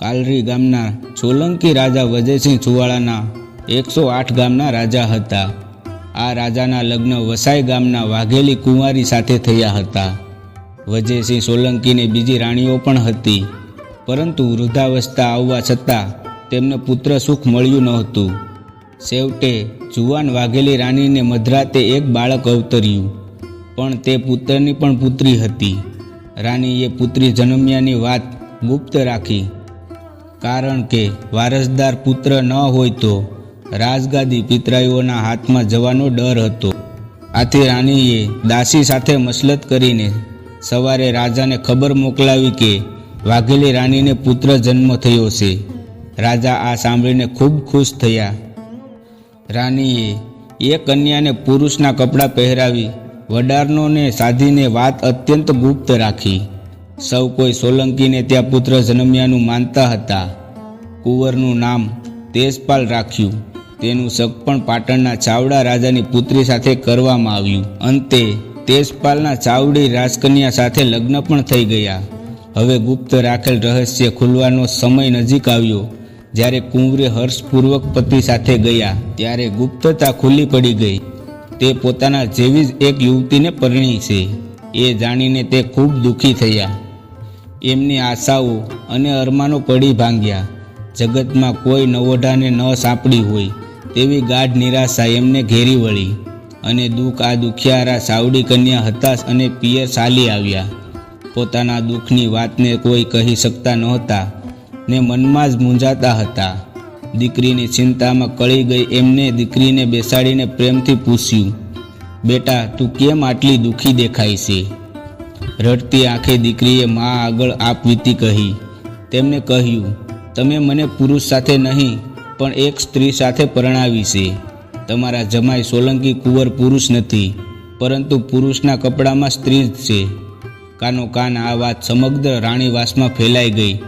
કાલરી ગામના સોલંકી રાજા વજયસિંહ ચુવાળાના એકસો આઠ ગામના રાજા હતા. આ રાજાના લગ્ન વસાઈ ગામના વાઘેલી કુંવારી સાથે થયા હતા. વજયસિંહ સોલંકીને બીજી રાણીઓ પણ હતી. પરંતુ વૃદ્ધાવસ્થા આવવા છતાં તેમને પુત્ર સુખ મળ્યું નહોતું. છેવટે જુવાન વાઘેલી રાણીને મધરાતે એક બાળક અવતર્યું. પણ તે પુત્રની પણ પુત્રી હતી. રાણીએ પુત્રી જન્મ્યાની વાત ગુપ્ત રાખી. કારણ કે વારસદાર પુત્ર ન હોય તો રાજગાદી પિતરાઈઓના હાથમાં જવાનો ડર હતો. આથી રાણીએ દાસી સાથે મસલત કરીને સવારે રાજાને ખબર મોકલાવી કે વાઘેલી રાણીને પુત્ર જન્મ થયો છે. રાજા આ સાંભળીને ખૂબ ખુશ થયા. રાણીએ એ કન્યાને પુરુષના કપડાં પહેરાવી વડારનોને સાધીને વાત અત્યંત ગુપ્ત રાખી. સૌ કોઈ સોલંકીને ત્યાં પુત્ર જન્મ્યાનું માનતા હતા. કુંવરનું નામ તેજપાલ રાખ્યું. તેનું સગપણ પાટણના ચાવડા રાજાની પુત્રી સાથે કરવામાં આવ્યું. અંતે તેજપાલના ચાવડી રાજકન્યા સાથે લગ્ન પણ થઈ ગયા. હવે ગુપ્ત રાખેલ રહસ્ય ખુલવાનો સમય નજીક આવ્યો. જ્યારે કુંવરે હર્ષપૂર્વક પતિ સાથે ગયા, ત્યારે ગુપ્તતા ખુલ્લી પડી ગઈ. તે પોતાના જેવી જ એક યુવતીને પરણી છે. એ જાણીને તે ખૂબ દુઃખી થયા. એમની આશાઓ અને અરમાનો પડી ભાંગ્યા. જગતમાં કોઈ નવોઢાને ન સાંપડી હોય તેવી ગાઢ નિરાશા એમને ઘેરી વળી અને દુઃખ આ દુખિયારા સાવડી કન્યા હતાશ અને પિયર ચાલી આવ્યા. પોતાના દુઃખની વાતને કોઈ કહી શકતા નહોતા ને મનમાં જ મૂંઝાતા હતા. દીકરીની ચિંતામાં કળી ગઈ એમને દીકરીને બેસાડીને પ્રેમથી પૂછ્યું, બેટા, તું કેમ આટલી દુઃખી દેખાય છે? રડતી આંખે દીકરીએ મા આગળ આપવીતી કહી. તેમને કહ્યું, તમે મને પુરુષ સાથે નહીં, પણ એક સ્ત્રી સાથે પરણાવી છે. તમારા જમાઈ સોલંકી કુંવર પુરુષ નથી, પરંતુ પુરુષના કપડામાં સ્ત્રી જ છે. કાનો કાન આ વાત સમગ્ર રાણીવાસમાં ફેલાઈ ગઈ.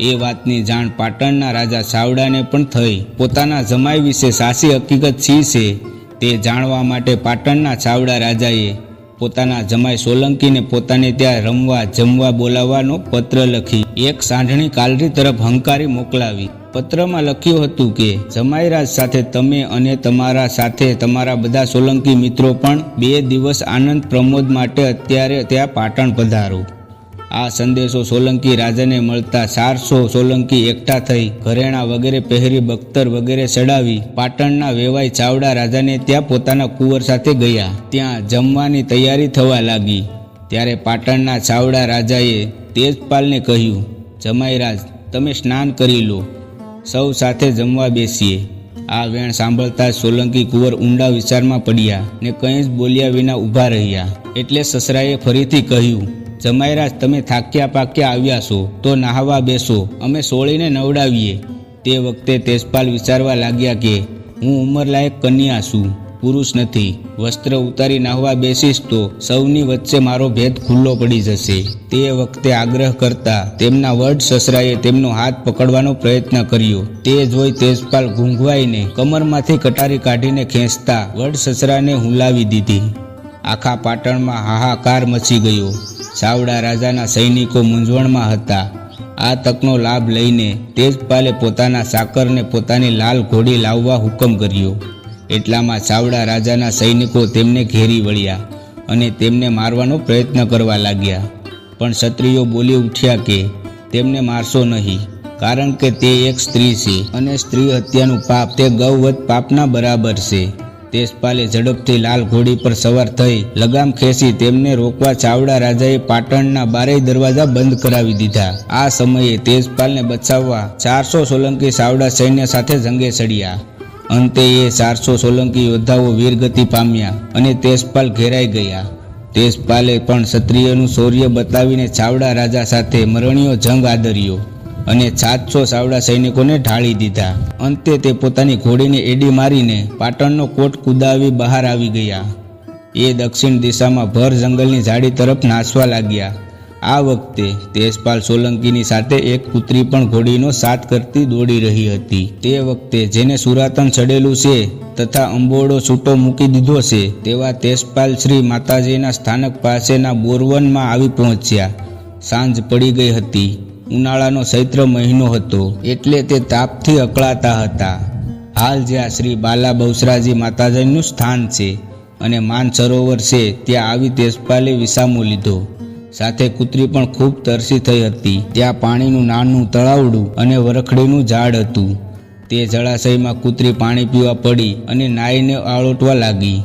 એ વાતની જાણ પાટણના રાજા સાવડાને પણ થઈ. પોતાના જમાઈ વિશે સાચી હકીકત શી છે તે જાણવા માટે પાટણના ચાવડા રાજાએ પોતાના જમાઈ સોલંકીને પોતાને ત્યાં રમવા, જમવા બોલાવવાનો પત્ર લખી, એક સાંઢણી કાલરી તરફ હંકારી મોકલાવી. પત્રમાં લખ્યું હતું કે જમાઈરાજ સાથે તમે અને તમારા સાથે તમારા બધા સોલંકી મિત્રો પણ બે દિવસ આનંદ પ્રમોદ માટે અત્યારે ત્યાં પાટણ પધારો. આ સંદેશો સોલંકી રાજાને મળતા ચારસો સોલંકી એકઠા થઈ ઘરેણા વગેરે પહેરી બખ્તર વગેરે ચડાવી પાટણના વેવાઈ ચાવડા રાજાને ત્યાં પોતાના કુંવર સાથે ગયા. ત્યાં જમવાની તૈયારી થવા લાગી. ત્યારે પાટણના ચાવડા રાજાએ તેજપાલને કહ્યું જમાઈરાજ તમે સ્નાન કરી લો. સૌ સાથે જમવા બેસીએ. આ વેણ સાંભળતા સોલંકી કુંવર ઊંડા વિચારમાં પડ્યા ને કંઈ જ બોલ્યા વિના ઊભા રહ્યા. એટલે સસરાએ ફરીથી કહ્યું જમાઈરાજ તમે થાક્યા પાક્યા આવ્યા છો, તો નહાવા બેસો, અમે સોળીને નવડાવીએ. તે વખતે તેજપાલ વિચારવા લાગ્યા કે, હું ઉંમરલાયક કન્યા છું, પુરુષ નથી, વસ્ત્ર ઉતારી નાહવા બેસીશ તો સૌની વચ્ચે મારો ભેદ ખુલ્લો પડી જશે. તે વખતે આગ્રહ કરતા તેમના વડ સસરાએ તેમનો હાથ પકડવાનો પ્રયત્ન કર્યો. તે જોઈ તેજપાલ ઘૂંઘવાઈને કમરમાંથી કટારી કાઢીને ખેંચતા વડ સસરાને હુલાવી દીધી. આખા પાટણમાં હાહાકાર મચી ગયો. ચાવડા રાજાના સૈનિકો મૂંઝવણમાં હતા. આ તકનો લાભ લઈને તેજપાલે પોતાના સાકરને પોતાની લાલ ઘોડી લાવવા હુકમ કર્યો. એટલામાં ચાવડા રાજાના સૈનિકો તેમને ઘેરી વળ્યા અને તેમને મારવાનો પ્રયત્ન કરવા લાગ્યા. પણ ક્ષત્રિયો બોલી ઉઠ્યા કે, તેમને મારશો નહીં, કારણ કે તે એક સ્ત્રી છે અને સ્ત્રી હત્યાનું પાપ તે ગૌવત પાપના બરાબર છે. તેજપાલે ઝડપથી લાલ ઘોડી પર સવાર થઈ લગામ ખેંચી તેમને રોકવા ચાવડા રાજાએ પાટણના બારેય દરવાજા બંધ કરાવી દીધા. આ સમયે તેજપાલને બચાવવા ચારસો સોલંકી ચાવડા સૈન્ય સાથે જંગે ચડ્યા. અંતે એ ચારસો સોલંકી યોદ્ધાઓ વીરગતિ પામ્યા અને તેજપાલ ઘેરાઈ ગયા. તેજપાલે પણ ક્ષત્રિયનું શૌર્ય બતાવીને ચાવડા રાજા સાથે મરણીયો જંગ આદર્યો. અને સાતસો સાવડા સૈનિકોને ઢાળી દીધા. અંતે તે પોતાની ઘોડીને એડી મારીને પાટણનો કોટ કુદાવી બહાર આવી ગયા. એ દક્ષિણ દિશામાં ભર જંગલની ઝાડી તરફ નાસવા લાગ્યા. આ વખતે તેજપાલ સોલંકીની સાથે એક પુત્રી પણ ઘોડીનો સાથ કરતી દોડી રહી હતી. તે વખતે જેને સુરાતન ચડેલું છે તથા અંબોડો છૂટો મૂકી દીધો છે, તેવા તેજપાલ શ્રી માતાજીના સ્થાનક પાસેના બોરવનમાં આવી પહોંચ્યા. સાંજ પડી ગઈ હતી. ઉનાળાનો ચૈત્ર મહિનો હતો એટલે તે તાપથી અકળાતા હતા. હાલ જ્યાં શ્રી બાલા બહુસરાજી માતાજીનું સ્થાન છે અને માન સરોવર છે, ત્યાં આવી તેજપાલે વિસામો લીધો. સાથે કૂતરી પણ ખૂબ તરસી થઈ હતી. ત્યાં પાણીનું નાનું તળાવડું અને વરખડીનું ઝાડ હતું. તે જળાશયમાં કૂતરી પાણી પીવા પડી અને નાઈને આળોટવા લાગી.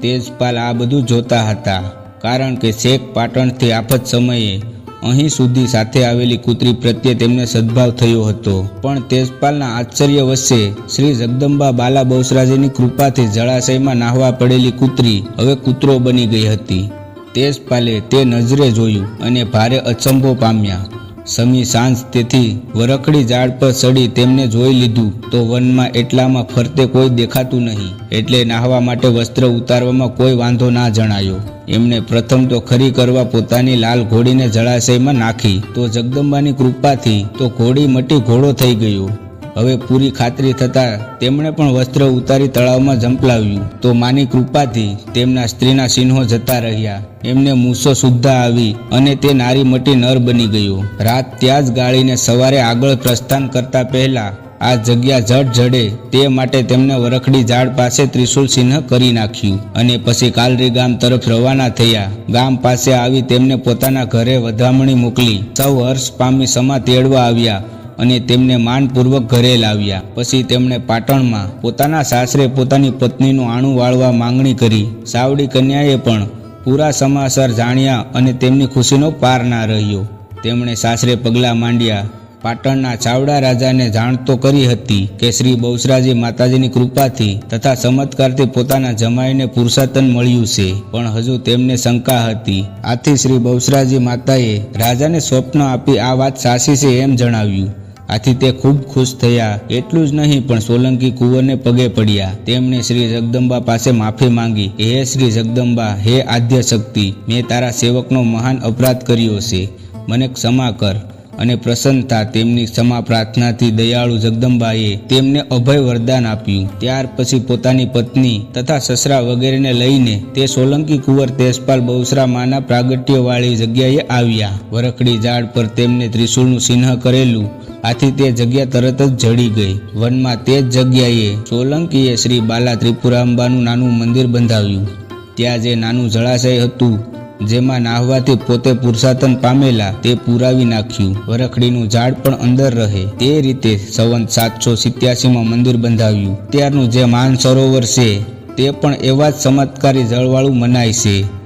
તેજપાલ આ બધું જોતા હતા, કારણ કે શેખ પાટણથી આફત સમયે અહીં સુધી સાથે આવેલી કૂતરી પ્રત્યે તેમને સદભાવ થયો હતો. પણ તેજપાલના આશ્ચર્ય વચ્ચે શ્રી જગદંબા બાલા બહુસરાજીની કૃપાથી જળાશયમાં નાહવા પડેલી કૂતરી હવે કૂતરો બની ગઈ હતી. તેજપાલે તે નજરે જોયું અને ભારે અચંભો પામ્યા. સમી સાંજ તેથી વરખડી ઝાડ પર ચડી તેમને જોઈ લીધું તો વનમાં એટલામાં ફરતે કોઈ દેખાતું નહીં. એટલે નાહવા માટે વસ્ત્ર ઉતારવામાં કોઈ વાંધો ના જણાયો. એમણે પ્રથમ તો ખરી કરવા પોતાની લાલ ઘોડીને જળાશયમાં નાખી. તો જગદંબાની કૃપાથી તો ઘોડી મટી ઘોડો થઈ ગયો. હવે પૂરી ખાતરી થતાં તેમણે પણ વસ્ત્ર ઉતારી તળાવમાં ઝંપલાવ્યું. તો માની કૃપાથી તેમના સ્ત્રીના ચિહ્નો જતા રહ્યા. એમને મૂસો સુદ્ધા આવી અને તે નારી મટી નર બની ગયો. રાત ત્યાં જ ગાળીને સવારે આગળ પ્રસ્થાન કરતા પહેલા આ જગ્યા જડ જડે તે માટે તેમણે વરખડી ઝાડ પાસે ત્રિશુલ ચિહ્ન કરી નાખ્યું અને પછી કાલરી ગામ તરફ રવાના થયા. ગામ પાસે આવી તેમને પોતાના ઘરે વધામણી મોકલી. સૌ હર્ષ પામી સમા તેડવા આવ્યા. અને તેમને માનપૂર્વક ઘરે લાવ્યા. પછી તેમણે પાટણમાં પોતાના સાસરે પોતાની પત્નીનું આણું વાળવા માંગણી કરી. સાવડી કન્યાએ પણ પૂરા સમાચાર જાણ્યા અને તેમની ખુશીનો પાર ના રહ્યો. તેમણે સાસરે પગલાં માંડ્યા. પાટણના ચાવડા રાજાને જાણતો કરી હતી કે શ્રી બહુસરાજી માતાજીની કૃપાથી તથા ચમત્કારથી પોતાના જમાઈને પુરુષાતન મળ્યું છે. પણ હજુ તેમને શંકા હતી. આથી શ્રી બહુસરાજી માતાએ રાજાને સ્વપ્ન આપી આ વાત સાચી છે એમ જણાવ્યું. આથી તે ખૂબ ખુશ થયા. એટલું જ નહીં, પણ સોલંકી કુંવરને પગે પડ્યા. તેમણે શ્રી જગદંબા પાસે માફી માંગી. હે શ્રી જગદંબા, હે આદ્ય શક્તિ મેં તારા સેવકનો મહાન અપરાધ કર્યો છે. મને ક્ષમા કર. અને પ્રસન્નતા તેમની ક્ષમા પ્રાર્થનાથી દયાળુ જગદંબાએ તેમને અભય વરદાન આપ્યું. ત્યાર પછી પોતાની પત્ની તથા સસરા વગેરેને લઈને તે સોલંકી કુંવર તેજપાલ બહુસરા માના પ્રાગટ્યવાળી જગ્યાએ આવ્યા. વરખડી ઝાડ પર તેમને ત્રિશુળનું ચિહ્ન કરેલું. આથી તે જગ્યા તરત જ જડી ગઈ. વનમાં તે જ જગ્યાએ સોલંકીએ શ્રી બાલા ત્રિપુરાંબાનું નાનું મંદિર બંધાવ્યું. ત્યાં જે નાનું જળાશય હતું જેમાં નાહવાથી પોતે પુરુષાતન પામેલા તે પુરાવી નાખ્યું. વરખડીનું ઝાડ પણ અંદર રહે. તે રીતે સંવંત સાતસો સિત્યાસીમાં મંદિર બંધાવ્યું. ત્યારનું જે માન સરોવર છે, તે પણ એવા જ ચમત્કારી જળવાળું મનાય છે.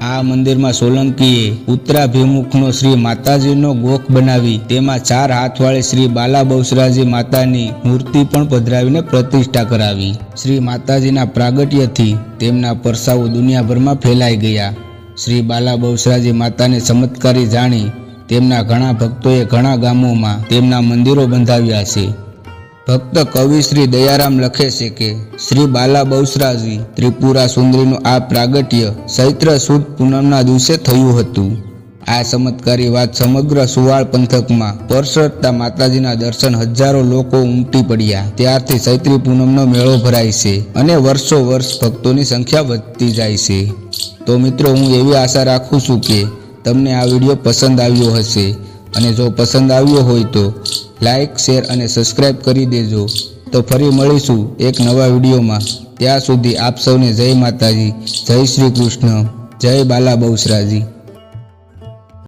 આ મંદિરમાં સોલંકીએ ઉત્તરાભિમુખનો શ્રી માતાજીનો ગોખ બનાવી, તેમાં ચાર હાથવાળી શ્રી બાલા બહુસરાજી માતાની મૂર્તિ પણ પધરાવીને પ્રતિષ્ઠા કરાવી. શ્રી માતાજીના પ્રાગટ્યથી તેમના પરસાઓ દુનિયાભરમાં ફેલાઈ ગયા. શ્રી બાલા બહુસરાજી માતાને ચમત્કારી જાણી તેમના ઘણા ભક્તોએ ઘણા ગામોમાં તેમના મંદિરો બંધાવ્યા છે. ભક્ત કવિ શ્રી દયારામ લખે છે કે, શ્રી બાલા બહુસરાજી, ત્રિપુરા સુંદરીનું આ પ્રાગટ્ય ચૈત્ર સુદ પૂનમના દિવસે થયું હતું. આ ચમત્કારી વાત સમગ્ર સુવાળ પંથકમાં પરસરતા માતાજીના દર્શન હજારો લોકો ઉમટી પડ્યા. ત્યારથી ચૈત્રી પૂનમનો મેળો ભરાય છે અને વર્ષો વર્ષ ભક્તોની સંખ્યા વધતી જાય છે. તો મિત્રો, હું એવી આશા રાખું છું કે તમને આ વીડિયો પસંદ આવ્યો હશે. અને જો પસંદ આવ્યો હોય તો લાઈક, શેર અને સબસ્ક્રાઈબ કરી દેજો. તો ફરી મળીશું એક નવા વિડીયોમાં. ત્યાં સુધી આપ સૌને જય માતાજી, જય શ્રી કૃષ્ણ, જય બાલા બહુસરાજી.